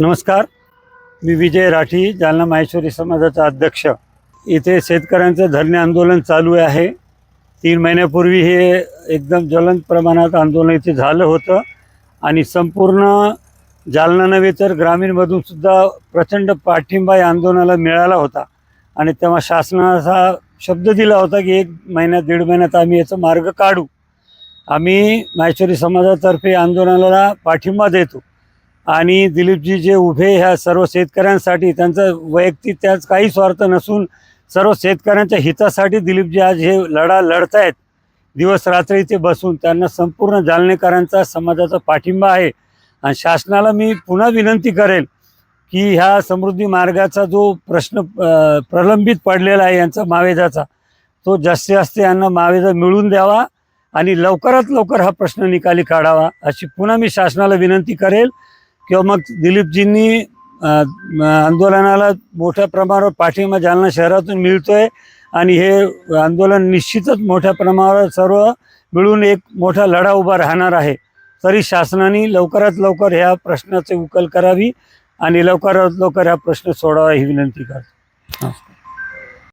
नमस्कार. मी विजय राठी जालना माहेश्वरी समाजाचा अध्यक्ष. इथे शेतकऱ्यांचं धरणे आंदोलन चालू आहे. तीन महिन्यापूर्वी हे एकदम ज्वलंत प्रमाणात आंदोलन इथे झालं होतं. आणि संपूर्ण जालना नव्हे तर ग्रामीणमधून सुद्धा प्रचंड पाठिंबा या आंदोलनाला मिळाला होता. आणि तेव्हा शासनाचा शब्द दिला होता की एक महिन्यात दीड महिन्यात आम्ही याचा मार्ग काढू. आम्ही माहेश्वरी समाजातर्फे आंदोलनाला पाठिंबा देतो. आणि दिलीपजी जे उभे ह्या सर्व शेतकऱ्यांसाठी त्यांचा वैयक्तिक त्याच काही स्वार्थ नसून सर्व शेतकऱ्यांच्या हितासाठी दिलीपजी आज हे लढा लढतायत. दिवस रात्री ते बसून त्यांना संपूर्ण जालनेकरांचा समाजाचा पाठिंबा आहे. आणि शासनाला मी पुन्हा विनंती करेल की ह्या समृद्धी मार्गाचा जो प्रश्न प्रलंबित पडलेला आहे यांचा मावेजाचा तो जास्तीत जास्त यांना मावेजा मिळून द्यावा आणि लवकरात लवकर हा प्रश्न निकाली काढावा अशी पुन्हा मी शासनाला विनंती करेल. किंवा मग दिलीपजींनी आंदोलनाला मोठ्या प्रमाणावर पाठिंबा जालना शहरातून मिळतोय आणि हे आंदोलन निश्चितच मोठ्या प्रमाणावर सर्व मिळून एक मोठा लढा उभा राहणार आहे. तरी शासनाने लवकरात लवकर ह्या प्रश्नाचे उकल करावी आणि लवकरात लवकर हा प्रश्न सोडावा ही विनंती करतो. नमस्कार.